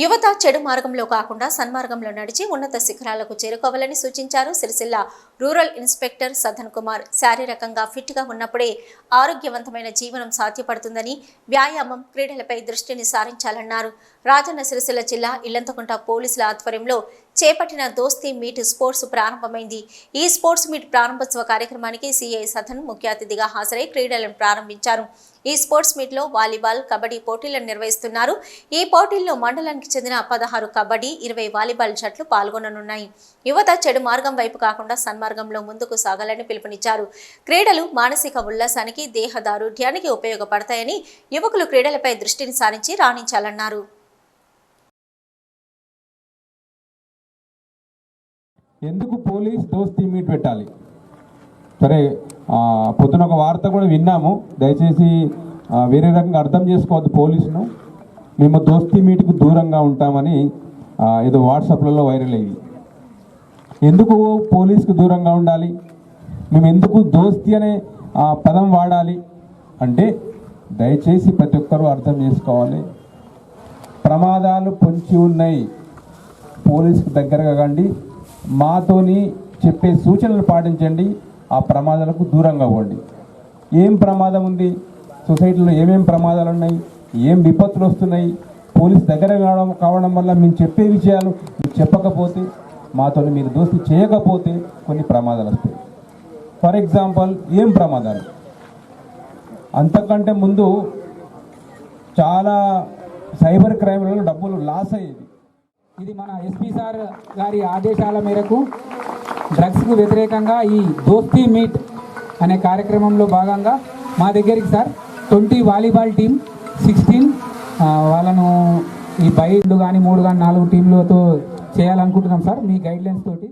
యువత చెడు మార్గంలో కాకుండా సన్మార్గంలో నడిచి ఉన్నత శిఖరాలకు చేరుకోవాలని సూచించారు సిరిసిల్ల రూరల్ ఇన్స్పెక్టర్ సదన్ కుమార్. శారీరకంగా ఫిట్గా ఉన్నప్పుడే ఆరోగ్యవంతమైన జీవనం సాధ్యపడుతుందని వ్యాయామం క్రీడలపై దృష్టిని సారించాలన్నారు రాజన్న సిరిసిల్ల జిల్లా ఇల్లంతకుంట పోలీసుల ఆధ్వర్యంలో చేపట్టిన దోస్తీ మీట్ స్పోర్ట్స్ ప్రారంభమైంది. ఈ స్పోర్ట్స్ మీట్ ప్రారంభోత్సవ కార్యక్రమానికి సిఐ సదన్ ముఖ్య అతిథిగా హాజరై క్రీడలను ప్రారంభించారు. ఈ స్పోర్ట్స్ మీట్లో వాలీబాల్ కబడ్డీ పోటీలను నిర్వహిస్తున్నారు. ఈ పోటీల్లో మండలానికి చెందిన పదహారు కబడ్డీ ఇరవై వాలీబాల్ జట్లు పాల్గొననున్నాయి. యువత చెడు మార్గం వైపు కాకుండా సన్మార్గంలో ముందుకు సాగాలని పిలుపునిచ్చారు. క్రీడలు మానసిక ఉల్లాసానికి దేహ దారుఢ్యానికి ఉపయోగపడతాయని యువకులు క్రీడలపై దృష్టిని సారించి రాణించాలన్నారు. ఎందుకు పోలీస్ దోస్తీ మీట్ పెట్టాలి? సరే పొద్దున ఒక వార్త కూడా విన్నాము. దయచేసి వేరే రకంగా అర్థం చేసుకోవద్దు పోలీసును. మేము దోస్తీ మీట్కు దూరంగా ఉంటామని ఏదో వాట్సాప్లలో వైరల్ అయ్యి ఎందుకు పోలీస్కి దూరంగా ఉండాలి? మేము ఎందుకు దోస్తి అనే ఆ, పదం వాడాలి? అంటే దయచేసి ప్రతి ఒక్కరూ అర్థం చేసుకోవాలి. ప్రమాదాలు పొంచి ఉన్నాయి. పోలీసుకు దగ్గరగా కండి. మాతోని చెప్పే సూచనలు పాటించండి. ఆ ప్రమాదాలకు దూరంగా పోండి ఏం ప్రమాదం ఉంది? సొసైటీలో ఏమేమి ప్రమాదాలు ఉన్నాయి ఏం విపత్తులు వస్తున్నాయి పోలీస్ దగ్గర కావడం కావడం వల్ల మేము చెప్పే విషయాలు మీరు చెప్పకపోతే మాతో మీరు దోస్తి చేయకపోతే కొన్ని ప్రమాదాలు వస్తాయి. ఫర్ ఎగ్జాంపుల్ ఏం ప్రమాదాలు? అంతకంటే ముందు చాలా సైబర్ క్రైమ్లలో డబ్బులు లాస్ అయ్యేది. ఇది మన ఎస్పీ సార్ గారి ఆదేశాల మేరకు డ్రగ్స్కు వ్యతిరేకంగా ఈ దోస్తీ మీట్ అనే కార్యక్రమంలో భాగంగా మా దగ్గరికి sir twenty volleyball team sixteen వాళ్ళను ఈ బయలు కానీ మూడు కానీ నాలుగు టీంలతో చేయాలనుకుంటున్నాం సార్ మీ గైడ్లైన్స్ తోటి.